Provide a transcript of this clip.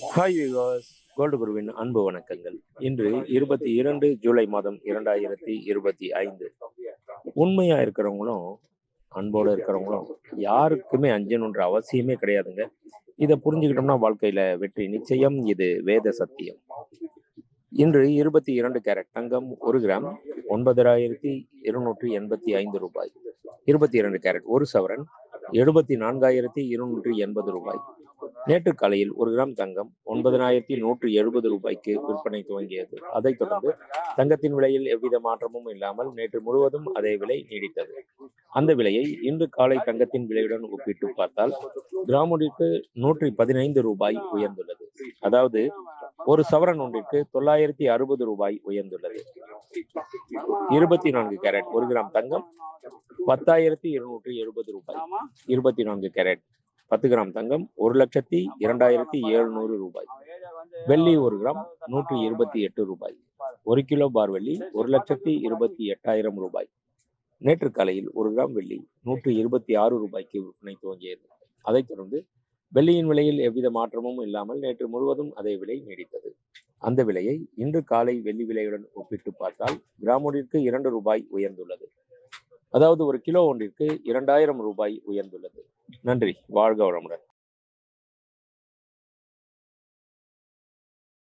Hi விவாஸ் gold குருவின் அன்பு வணக்கங்கள். இன்று இருபத்தி இரண்டு ஜூலை மாதம் இரண்டாயிரத்தி இருபத்தி ஐந்து. உண்மையா இருக்கிறவங்களும் அன்போடு இருக்கிறவங்களும் யாருக்குமே அஞ்சணுன்ற அவசியமே கிடையாதுங்க. இதை புரிஞ்சுக்கிட்டோம்னா வாழ்க்கையில வெற்றி நிச்சயம். இது வேத சத்தியம். இன்று இருபத்தி இரண்டு கேரட் தங்கம் ஒரு கிராம் ஒன்பதாயிரத்தி இருநூற்றி எண்பத்தி ஐந்து ரூபாய். இருபத்தி இரண்டு கேரட் ஒரு சவரன் எழுபத்தி நான்காயிரத்தி இருநூற்றி எண்பது ரூபாய். நேற்று காலையில் ஒரு கிராம் தங்கம் ஒன்பதனாயிரத்தி நூற்றி எழுபது ரூபாய்க்கு விற்பனை துவங்கியது. அதைத் தொடர்ந்து தங்கத்தின் விலையில் எவ்வித மாற்றமும் இல்லாமல் நேற்று முழுவதும் அதே விலை நீடித்தது. அந்த விலையை இன்று காலை தங்கத்தின் விலையுடன் ஒப்பிட்டு பார்த்தால் கிராமுடிற்கு நூற்றி பதினைந்து ரூபாய் உயர்ந்துள்ளது. அதாவது ஒரு சவரன் ஒன்றிற்கு தொள்ளாயிரத்தி அறுபது ரூபாய் உயர்ந்துள்ளது. இருபத்தி நான்கு கேரட் ஒரு கிராம் தங்கம் பத்தாயிரத்தி இருநூற்றி எழுபது ரூபாய். இருபத்தி நான்கு கேரட் பத்து கிராம் தங்கம் ஒரு லட்சத்தி இரண்டாயிரத்தி எழுநூறு ரூபாய். வெள்ளி ஒரு கிராம் நூற்றி இருபத்தி எட்டு ரூபாய். ஒரு கிலோ பார் வெள்ளி ஒரு லட்சத்தி இருபத்தி எட்டாயிரம் ரூபாய். நேற்று காலையில் ஒரு கிராம் வெள்ளி நூற்றி இருபத்தி ஆறு ரூபாய்க்கு விற்பனை துவங்கியது. அதைத் தொடர்ந்து வெள்ளியின் விலையில் எவ்வித மாற்றமும் இல்லாமல் நேற்று முழுவதும் அதே விலை நீடித்தது. அந்த விலையை இன்று காலை வெள்ளி விலையுடன் ஒப்பிட்டு பார்த்தால் கிராமொன்றிற்கு இரண்டு ரூபாய் உயர்ந்துள்ளது. அதாவது ஒரு கிலோ ஒன்றிற்கு இரண்டாயிரம் ரூபாய் உயர்ந்துள்ளது. நன்றி. வாழ்க வளமுடன்.